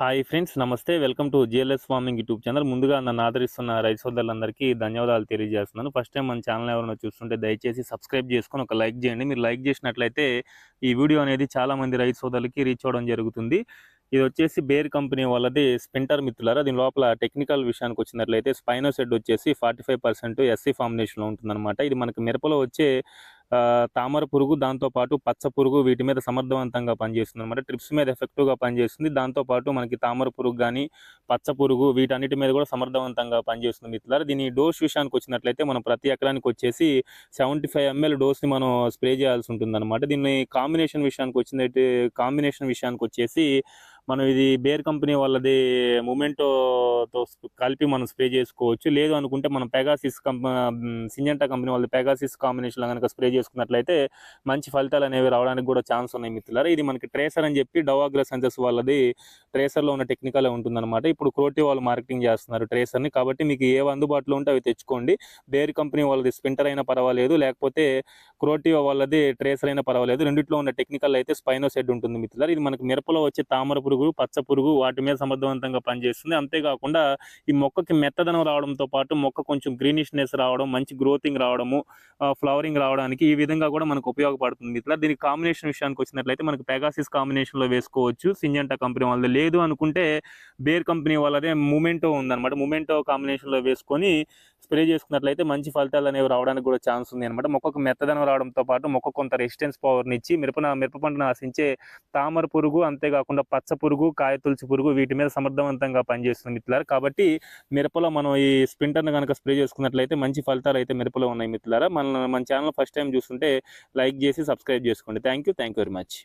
Hi friends నమస్తే. Welcome to GLS farming YouTube channel. ముందుగా నన్ను ఆదరిస్తున్న రైతు సోదరులందరికీ ధన్యవాదాలు తెలియజేస్తున్నాను. ఫస్ట్ టైం మన ఛానల్ ఎవరైనా చూస్తుంటే దయచేసి సబ్స్క్రైబ్ చేసుకొని ఒక లైక్ చేయండి. మీరు లైక్ చేసినట్లయితే ఈ వీడియో అనేది చాలా మంది రైతు సోదరులకి రీచ్ అవ్వడం జరుగుతుంది. ఇది వచ్చేసి బేర్ కంపెనీ వాళ్ళది స్పెంటర్ మిత్రులారా. దీని లోపల టెక్నికల్ విషయానికి వచ్చినట్లయితే స్పైనోసెడ్ వచ్చేసి ఫార్టీ ఫైవ్ పర్సెంట్ ఎస్సీ ఫార్మినేషన్లో ఉంటుందన్నమాట. ఇది మనకి మిరపలో వచ్చే తామర పురుగు దాంతో పాటు పచ్చ పురుగు వీటి మీద సమర్థవంతంగా పనిచేస్తుంది అనమాట ట్రిప్స్ మీద ఎఫెక్టివ్గా పనిచేస్తుంది. దాంతో పాటు మనకి తామర పురుగు కానీ పచ్చ పురుగు వీటన్నిటి మీద కూడా సమర్థవంతంగా పనిచేస్తుంది మిత్రులారు. దీని డోస్ విషయానికి వచ్చినట్లయితే మనం ప్రతి ఎకరానికి వచ్చేసి సెవెంటీ ఫైవ్ ఎంఎల్ డోస్ని మనం స్ప్రే చేయాల్సి ఉంటుంది అనమాట దీన్ని కాంబినేషన్ విషయానికి వచ్చినట్టు కాంబినేషన్ విషయానికి వచ్చేసి మనం ఇది బేర్ కంపెనీ వాళ్ళది మూమెంటోతో కలిపి మనం స్ప్రే చేసుకోవచ్చు. లేదు అనుకుంటే మనం పెగాసిస్ కంప సింజంటా కంపెనీ వాళ్ళది పెగాసిస్ కాంబినేషన్లో కనుక స్ప్రే చేసుకున్నట్లయితే మంచి ఫలితాలు అనేవి రావడానికి కూడా ఛాన్స్ ఉన్నాయి మిత్రులారా. ఇది మనకి ట్రేసర్ అని చెప్పి డవాగ్రా సెన్సెస్ వాళ్ళది ట్రేసర్లో ఉన్న టెక్నికల్ ఉంటుందన్నమాట. ఇప్పుడు క్రోటి వాళ్ళు మార్కెటింగ్ చేస్తున్నారు ట్రేసర్ని కాబట్టి మీకు ఏ అందుబాటులో ఉంటే అవి తెచ్చుకోండి. బేర్ కంపెనీ వాళ్ళది స్పింటర్ అయినా పర్వాలేదు. లేకపోతే క్రోటియో వాళ్ళది ట్రేసర్ అయినా పర్వాలేదు. రెండిట్లో ఉన్న టెక్నికల్ అయితే స్పైనో సెడ్ ఉంటుంది మిత్రులారు. ఇది మనకు మిరపలో వచ్చే తామర పురుగు పచ్చ పురుగు వాటి మీద సమర్థవంతంగా పనిచేస్తుంది. అంతేకాకుండా ఈ మొక్కకి మెత్తదనం రావడంతో పాటు మొక్క కొంచెం గ్రీనిష్నెస్ రావడం మంచి గ్రోతింగ్ రావడము ఫ్లవరింగ్ రావడానికి ఈ విధంగా కూడా మనకు ఉపయోగపడుతుంది మిత్రులారు. దీనికి కాంబినేషన్ విషయానికి వచ్చినట్లయితే మనకి పెగాసిస్ కాంబినేషన్లో వేసుకోవచ్చు. సింజంటా కంపెనీ వాళ్ళది లేదు అనుకుంటే బేర్ కంపెనీ వాళ్ళదే మూమెంటో ఉందన్నమాట. మూమెంటో కాంబినేషన్లో వేసుకొని స్ప్రే చేసుకున్నట్లయితే మంచి ఫలితాలు అనేవి రావడానికి కూడా ఛాన్స్ ఉంది అనమాట మొక్కకు మెత్తదనం రావడంతో పాటు మొక్క కొంత రెసిస్టెన్స్ పవర్ని ఇచ్చి మిరప మిరప పంటను ఆశించే తామర పురుగు అంతేకాకుండా పచ్చ పురుగు కాయ తులసి పురుగు వీటి మీద సమర్థవంతంగా పనిచేస్తుంది మిత్రులారు. కాబట్టి మిరపలో మనం ఈ స్ప్రింటర్ను కనుక స్ప్రే చేసుకున్నట్లయితే మంచి ఫలితాలు అయితే మిరపలో ఉన్నాయి మిత్రులారా. మన మన ఛానల్ ఫస్ట్ టైం చూస్తుంటే లైక్ చేసి సబ్స్క్రైబ్ చేసుకోండి. Thank you thank you very much.